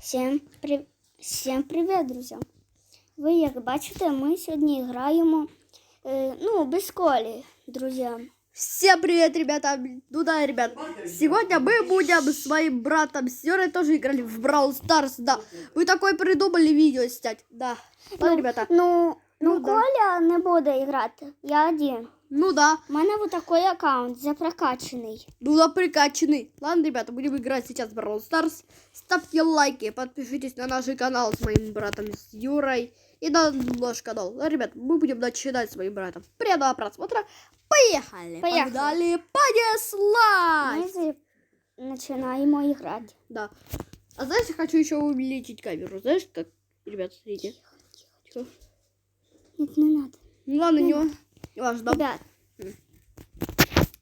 Всім, при... Всім привіт, друзі! Ви, як бачите, ми сьогодні граємо е, ну, без колі, друзі. Всем привет, ребята! Ну да, ребят, сегодня мы будем с моим братом Сёрой тоже играли в Brawl Stars, да. Мы такое придумали видео снять, да. Ладно, ребята, Ну, ну, Ну, да. Коля не буде грати. Я один. ну да, У мене вот такий аккаунт запрокачаний. ну да, прикачанный. Ладно, ребята, будем играть сейчас в Brawl Stars. Ставьте лайки, подпишитесь на наш канал с моим братом с Юрой и на наш канал. Ладно, ребят, мы будем начинать с моим братом. Приятного просмотра. Поехали! Поехали. Погнали, понеслась! Ми зі- починаємо грати. Да. А знаешь, я хочу еще увеличить камеру. Знаешь, как? Ребят, смотрите. Тихо. Ні, не надо. Ну ладно, не, не важно. Ребят,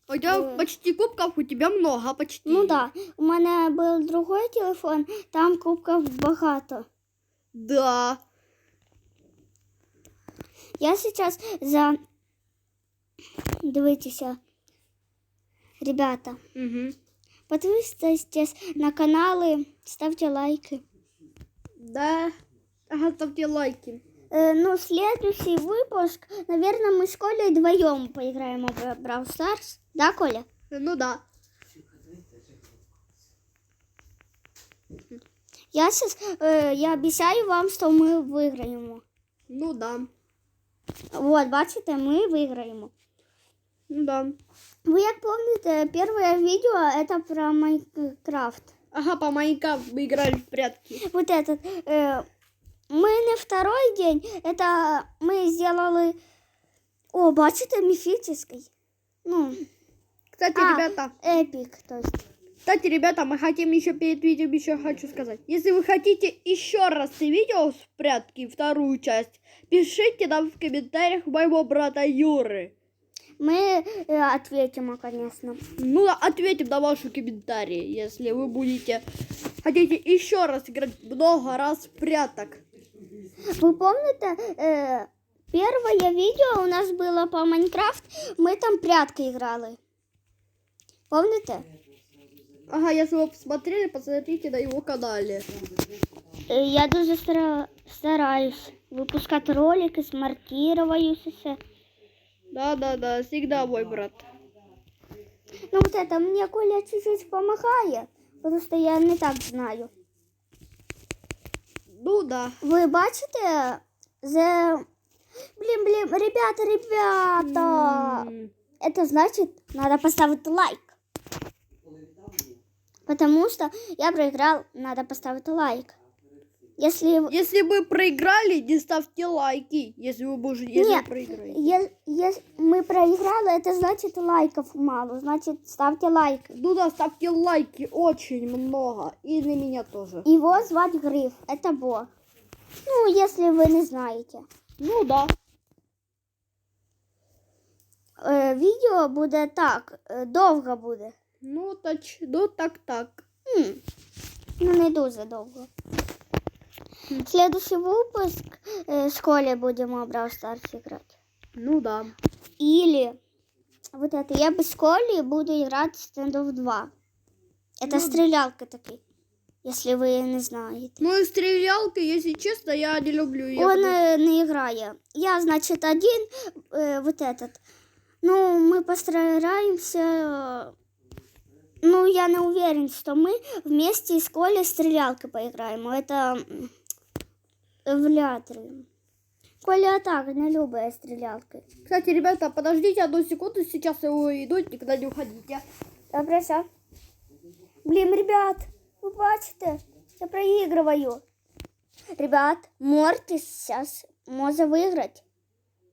У тебя почти кубков, у тебя много, почти. ну да, у мене був другий телефон, там кубків багато. Да. Я сейчас за... Дивіться. Ребята, Угу. подписывайтесь на каналы, ставьте лайки. Да. Ага, ставьте лайки. Э, ну, следующий выпуск, наверное, мы с Колей вдвоем поиграем в Brawl Stars. Да, Коля? Ну да. Я сейчас, я обещаю вам, что мы выиграем. Ну да. Вот, бачите, ми виграємо. Ну да. Ви як пам'ятаєте, перше відео это про Майнкрафт. Ага, по Майнкрафт мы играли в прятки. Вот этот. Э, мы не второй день, это мы сделали. О, бачите, міфічний. Ну, Кстати, А. ребята, епік, то есть. кстати, ребята, мы хотим еще перед видео еще хочу сказать. Если вы хотите еще раз видео с прятки, вторую часть, пишите нам в комментариях моего брата Юры. Мы э, ответим, конечно. Ну, ответим на ваши комментарии, если вы будете хотите еще раз играть много раз в пряток. Вы помните, э, первое видео у нас было по Майнкрафт, мы там прятки играли. Помните? Ага, если вы посмотрели, посмотрите на его канале. Е, Я дуже стара- стараюсь випускати ролики, смонтироваюсь все. Да, да, да, всегда мой брат. Ну вот это мне Коля чуть-чуть помогает, потому что я не так знаю. Ну да. Ви бачите? За... Блин, блин, ребята, ребята. М, Это значит, надо поставить лайк. Потому что я проиграл, надо поставить лайк. Если, Если вы проиграли, не ставьте лайки. Если вы будете, если Нет. вы проиграете. е- ес- мы проиграли, это значит лайков мало. Значит, ставьте лайк. Ну да, ставьте лайки очень много. И на меня тоже. Его звать Гриф. Это Бо. Ну, если вы не знаете. Ну да. Е, відео буде так, е, довго буде. Ну, тач, ну так, так. М, Ну, не дуже довго. Следующий выпуск э, в школе будем в Brawl Stars играть. Ну да. Или вот это, я без школы буду играть в Standoff 2. Это Ну, стрелялка такие, если вы не знаете. Ну и стрелялки, если честно, я не люблю. Я Он буду- э, не играя. Я, значит, один, э, вот этот. Ну, мы постараемся. э, Ну, я не уверен, что мы вместе с Колей стрелялкой поиграем. Это ли. Коля так не любит стрелялки. Кстати, ребята, подождите одну секунду, сейчас я уйду, никуда не уходите. Добре, все. Блин, ребят, вы бачите? Я проигрываю. Ребят, Мортис сейчас может выиграть.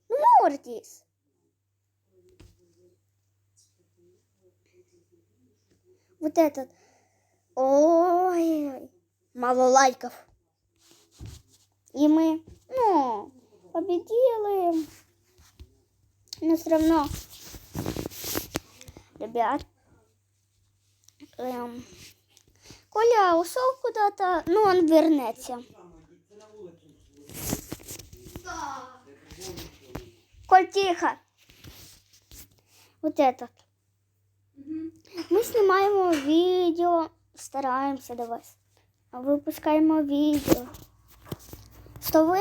Ну, Мортис. Вот этот. Ой, мало лайков. И мы, ну, победили. Но все равно, ребят, Эм, Коля ушел куда-то, ну он вернется. Коль, тихо. Вот этот. Мы снимаем видео, стараемся до вас. випускаємо відео. Що ви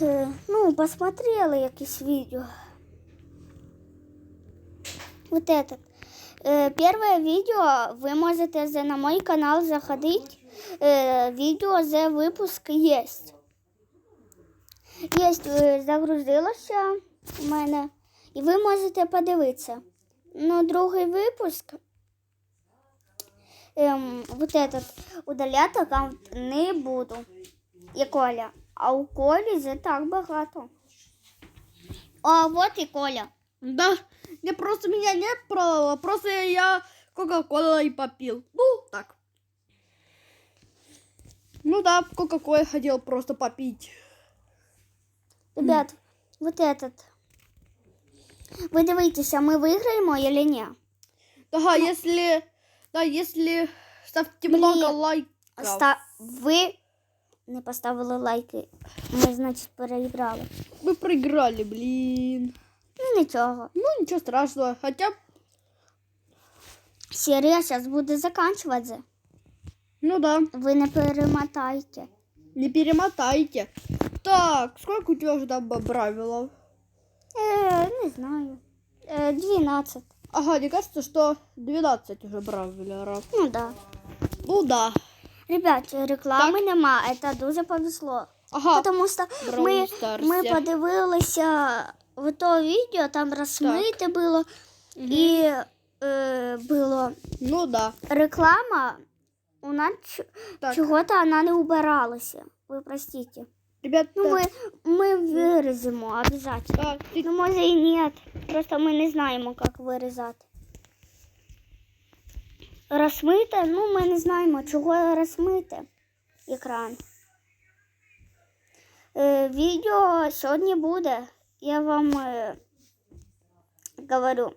е, ну, посмотрели якісь відео. Вот этот. Э, Первое видео вы можете за- на мой канал заходить. Э, Видео за выпуск есть. Есть, е, загрузилося у мене. І ви можете подивитися. Ну, другий випуск. Ем, вот этот удаляти аккаунт не буду. І Коля. А у Колі вже так багато. А вот і Коля. Да, не просто меня нет права, просто я Кока-Кола и попил. Ну, так. Ну да, Кока-Кола хотел просто попить. Ребят, вот этот. Ви дивитеся, ми виграємо или ні? Да, если, да, если ставьте Блин. много лайков. Ста... Ви не поставили лайки. Ми, значить, переіграли. Мы проиграли, блин. Ну нічого. Ну, ничего страшного. Хотя, Серія зараз буде закінчуватися. ну да, Ви не перемотайте. не перемотайте. Так, сколько у тебя уже там правилов? Е, не знаю. Е, 12. Ага, мне кажется, что 12 уже правилов. Ну да. Ну да. Ребят, реклами нема. Це дуже повезло. Ага, Тому що ми, ми подивилися в то відео, там розмите було і е, було ну да. реклама. У нас ч- чого-то вона не убиралася. Ви простите. ребят, Ну, ми, ми вирізимо обов'язково. так, ты- Ну, може і ні. Просто ми не знаємо, як вирізати. Розмите, ну ми не знаємо, чого розмити екран. Е, відео сьогодні буде. Я вам е, говорю.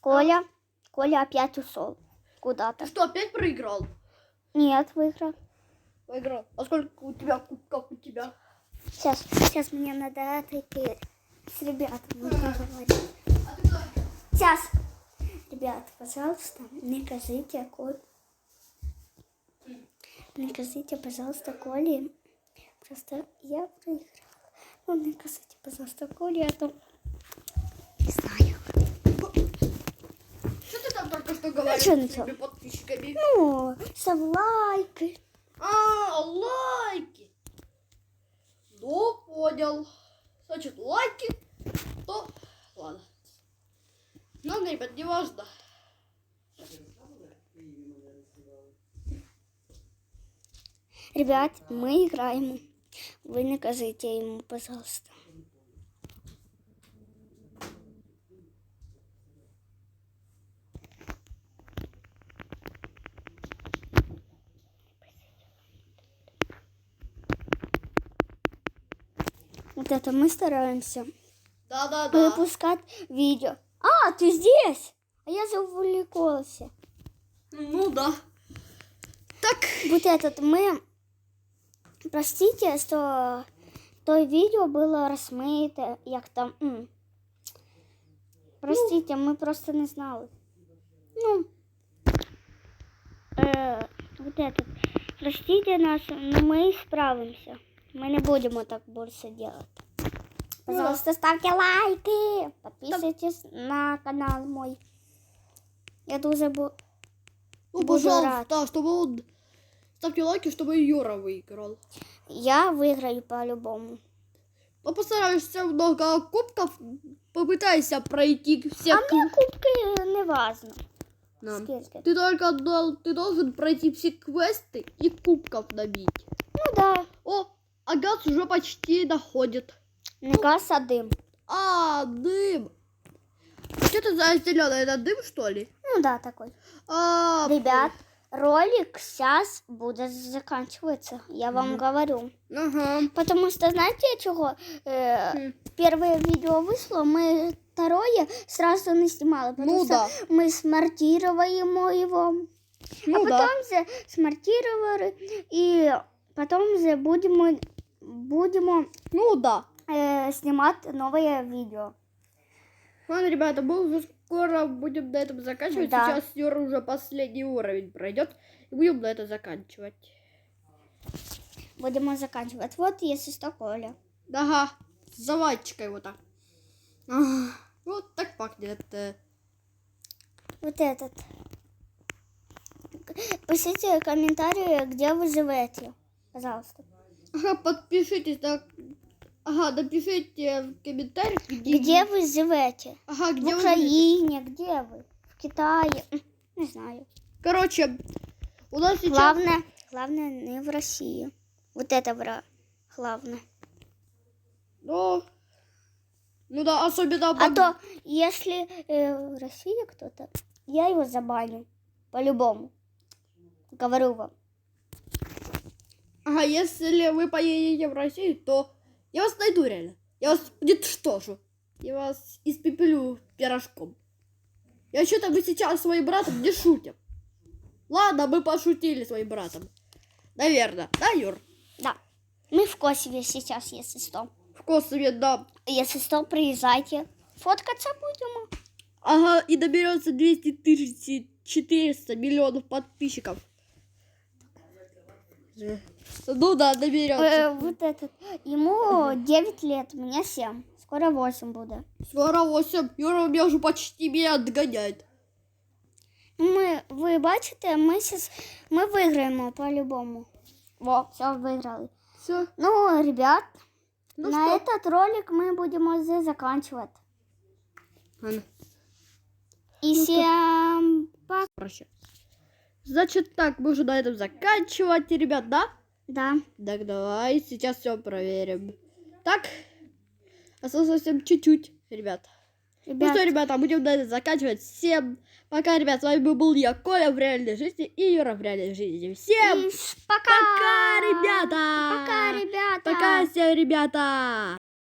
Коля, Коля опять ушел куда-то. ты что, опять проиграл? Нет, выиграл. Проиграл. А сколько у тебя кубков у тебя? Сейчас, сейчас мне надо отойти с ребятами поговорить. Сейчас. Ребят, пожалуйста, не кажите Коле. Не кажите, пожалуйста, Коле. Просто я проиграла. Ну, не кажите, пожалуйста, Коле, а то... Не знаю. Что ты там только что говорил чё с начал? подписчиками? Ну, ставь лайки. А, лайки. Ну, понял. Значит, лайки. То, ладно. Ну, ребят, не важно. Ребят, мы играем. Вы не кажите ему, пожалуйста. Вот это мы стараемся Да-да-да. выпускать видео. А, ты здесь? А я завлекался. Ну да. Так. Вот этот мы... Простите, что то видео было розмите, як там. м. Простите, ми просто не знали. Ну, э, вот этот. Простите нас, но мы справимся. Мы не будем так больше делать. Пожалуйста, ставьте лайки, подписывайтесь на канал мой. Я дуже бу... Ну, Буду пожалуйста, чтобы он... Ставьте лайки, чтобы Юра выиграл. Я выиграю по-любому. Ну, постараешься много кубков, попытайся пройти все А мне кубки не важно. Сколько? Ты только дол- ты должен пройти все квесты и кубков набить. Ну да. О, а газ уже почти доходит. Газ, а дым. А, дым. Что это за зеленый? Это дым, что ли? Ну да, такой. А, Ребят, ролик сейчас будет заканчиваться. Я вам говорю. Ага. Потому что, знаете, чего? Э, Хм. первое видео вышло, мы второе сразу не снимали. Потому Ну что да. мы смонтируем его. Ну а да. потом же смонтировали. И потом же будем, будем Ну да. Э, снимать новое видео. Ладно, ребята, был, скоро будем на этом заканчивать. Да. Сейчас Юра уже последний уровень пройдет. И будем на это заканчивать. Будем заканчивать. Вот, если что, Коля. Ага, с заводчикой вот так. Ах, Вот так пахнет. э. Вот этот. Пишите комментарии, где вы живете. Пожалуйста. Ага, подпишитесь на... Ага, напишите в комментариях, где... Где вы живете? Ага, В где вы живете. Украине, где вы? В Китае? Не знаю. Короче, у нас сейчас... Главное, главное не в России. Вот это вра- главное. Ну, ну да, особенно... А то, если э, в России кто-то, я его забаню. По-любому. Говорю вам. Ага, если вы поедете в Россию, то я вас найду реально. Я вас уничтожу. Я вас испепелю пирожком. Я что-то мы сейчас с своим братом не шутим. Ладно, мы пошутили с своим братом. Наверное, да, Юр? Да. Мы в Косове сейчас, если что. В Косове, да. Если что, приезжайте. Фоткаться будем. Ага, и доберется 200 тысяч 400 миллионов подписчиков. Ну да, доберется. Э, вот этот. Ему 9 лет, мне 7. Скоро 8 будет. Скоро 8. Юра меня уже почти меня отгоняет. Ми, ви бачите, ми сейчас ми виграємо по-любому. Во, все, виграли. Все. Ну, ребят, Ну на что? этот ролик мы будем уже заканчивать. Ладно. И всем пока. Значит так, мы уже на этом заканчивать, ребят, да? Да. Так, давай, сейчас все проверим. Так, осталось совсем чуть-чуть, ребят. Ну Ребят, что, ребята, будем на заканчивать. Всем пока, ребят. С вами был я, Коля, в реальной жизни и Юра в реальной жизни. Всем и пока. пока, ребята! Пока, ребята. Пока всем, ребята!